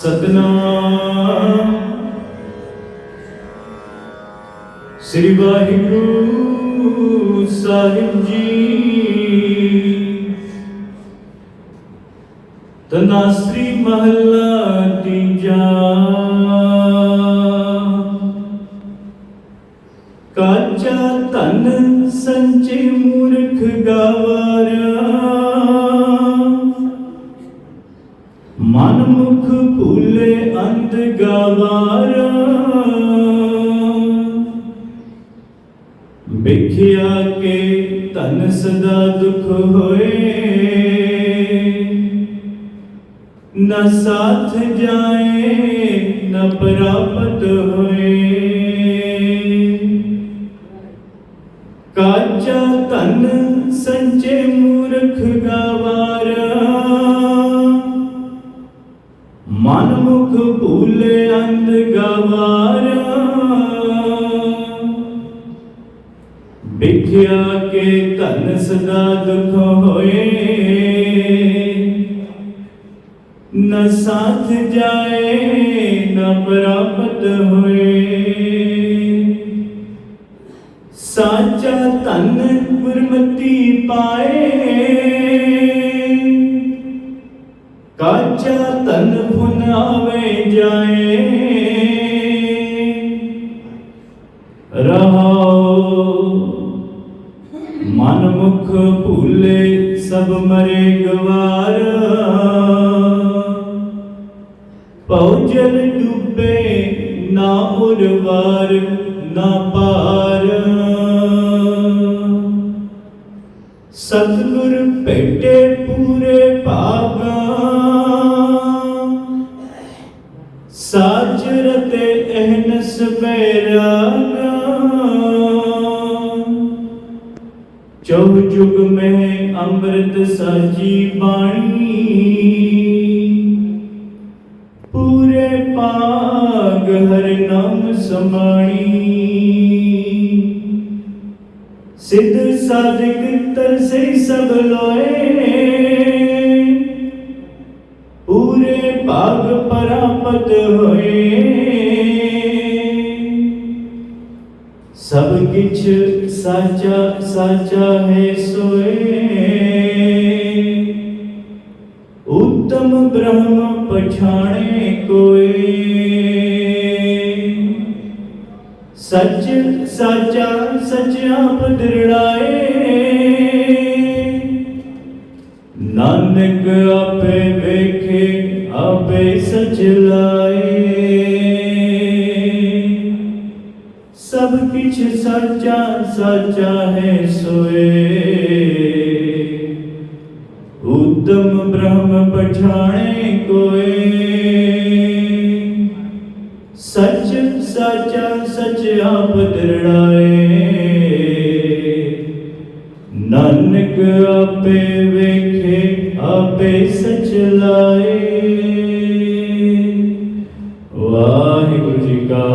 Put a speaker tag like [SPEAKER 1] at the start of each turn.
[SPEAKER 1] ਸਤਨਾਮ। ਸ੍ਰੀ ਵਾਹਿਗੁਰੂ ਸਾਹਿਬ ਜੀ। ਤਨਾਸਰੀ ਮਹੱਲਾ ਤੀਜਾ। ਕਾਚਾ ਤਨ ਸੰਚੇ ਮੂਰਖ ਗਵਾਰਾ ਭੂਲੇ ਅੰਧ ਗਵਾਰਾ। ਵਿਖਿਆ ਕੇ ਤਨ ਸਦਾ ਦੁਖ ਹੋਏ। ਨਾ ਸਾਥ ਜਾਏ, ਨਾ ਪ੍ਰਾਪਤ ਹੋਏ। ਕਾਚਾ ਧਨ ਸੰਚੇ ਮੂਰਖ ਗਵਾਰਾ। ਮਨ ਮੁਖ ਭੂਲੇ ਅੰਧ ਗਵਾਰਾ। ਵਿਖਿਆ ਕੇ ਧਨ ਸਦਾ ਦੁਖ ਹੋਏ। ਨ ਸਾਥ ਜਾਏ, ਨ ਪ੍ਰਾਪਤ ਹੋਏ। ਸਾਚਾ ਧਨ ਗੁਰਮਤੀ ਪਾਏ। ਕਾਚਾ ਤਨ ਫੁਨਾਵੇ ਜਾਏ। ਰਹਾਉ ਮਨ ਮੁਖ ਭੂਲੇ ਸਭ ਮਰੇ ਗਵਾਰ। ਪਉਜਲ ਡੁੱਬੇ ਨਾ ਉਰਵਾਰ, ਨਾ ਪਾਰ। ਸਤਿਗੁਰ ਭੇਟੇ ਪੂਰੇ ਭਾਗਾ ਸਾਚ ਰਤੇ ਅਹਨਸ ਬੈਰਾਗਾ ਚੌ ਜੁਗ ਮੈਂ ਅੰਮ੍ਰਿਤ ਸਾਜੀ ਬਾਣੀ। ਪੂਰੇ ਪਾਗ ਹਰ ਨਾਮ ਸਮਾਣੀ ਸਿੱਧ ਸਾਧਕ ਤਰਸੇ ਸਭ ਲੋਏ। ਭਾਗ ਪ੍ਰਾਪਤ ਹੋਏ। ਸਭ ਕਿਛ ਸਾਚਾ ਸਾਚਾ ਹੈ ਸੋਏ। ਉਤਮ ਬ੍ਰਹਮ ਪਛਾਣੇ ਕੋਏ ਸੱਚ, ਸਾਚਾ, ਸੱਚਾ ਆਪ ਨਾਨਕ ਆਪੇ ਵੇਖੇ। ਆਪੇ ਸਚ ਲਾਏ ਸਭ ਕਿਛ ਸਾਚਾ ਸਾਚਾ ਹੈ ਸੋਏ ਉਤਮ ਬ੍ਰਹਮ ਪਛਾਣੇ ਕੋਏ ਸੱਚ ਸਾਚਾ ਸੱਚ ਆਪ ਦਰੜਾਏ ਨਾਨਕ ਆਪੇ ਵੇਖੇ ਆਪੇ ਸਚ